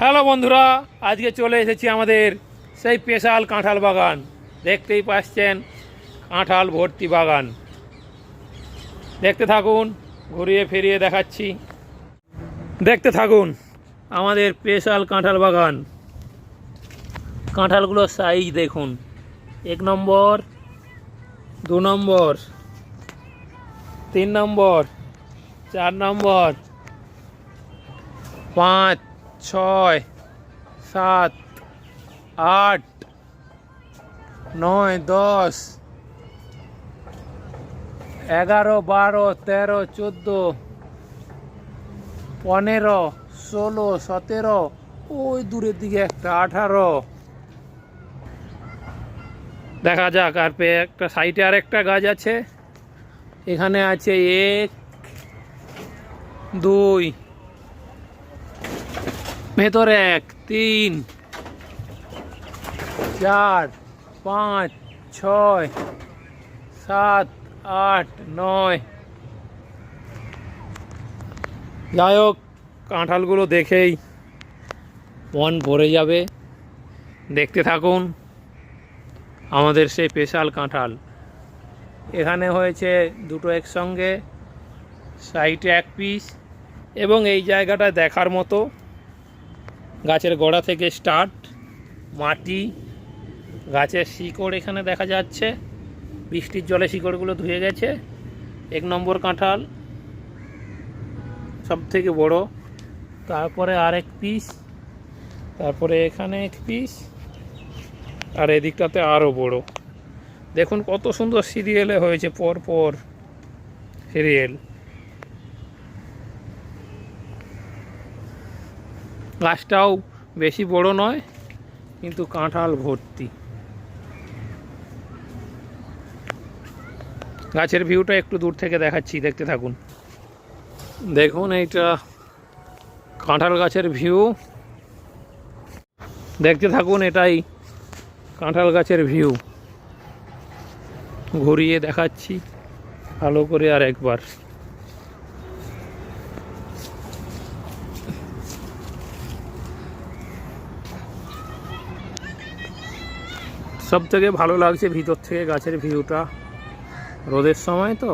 Hello বন্ধুরা, আজকে চলে এসেছি আমাদের সেই স্পেশাল কাঁঠাল বাগান। দেখতেই পাচ্ছেন, কাঁঠাল ভর্তি বাগান। দেখতে থাকুন, ঘুরিয়ে ফিরিয়ে দেখাচ্ছি। দেখতে থাকুন, আমাদের স্পেশাল কাঁঠাল বাগান। কাঁঠালগুলোর সাইজ দেখুন, এক নম্বর, দু নম্বর, তিন নম্বর, চার নম্বর, পাঁচ ছয়, সাত, আট, নয়, দশ, এগারো, বারো, তেরো, চোদ্দ, পনেরো, ষোলো, সতেরো, ওই দূরের দিকে একটা, আঠারো। দেখা যাক, আর পে একটা সাইডে আর একটা গাছ আছে। এখানে আছে এক, দুই ভেতরে এক, তিন, চার, পাঁচ, ছয়, সাত, আট, নয়। যাই হোক, কাঁঠালগুলো দেখেই মন ভরে যাবে। দেখতে থাকুন, আমাদের সেই স্পেশাল কাঁঠাল। এখানে হয়েছে দুটো একসঙ্গে সাইটে এক পিস, এবং এই জায়গাটা দেখার মতো গাছের গোড়া থেকে স্টার্ট, মাটি, গাছের শিকড় এখানে দেখা যাচ্ছে। বৃষ্টির জলে শিকড়গুলো ধুয়ে গেছে। এক নম্বর কাঁঠাল সব থেকে বড়। তারপরে আরেক পিস তারপরে এখানে এক পিস আর এদিকটাতে আরও বড়। দেখুন কত সুন্দর সিরিয়ালে হয়েছে পর পর সিরিয়াল গাছটাও বেশি বড় নয়, কিন্তু কাঁঠাল ভর্তি। গাছের ভিউটা একটু দূর থেকে দেখাচ্ছি, দেখতে থাকুন। দেখুন এইটা কাঁঠাল গাছের ভিউ। দেখতে থাকুন এটাই কাঁঠাল গাছের ভিউ। ঘুরিয়ে দেখাচ্ছি, ভালো করে আর একবার। সব থেকে ভালো লাগছে ভিতর থেকে গাছের ভিউটা রোদের সময় তো।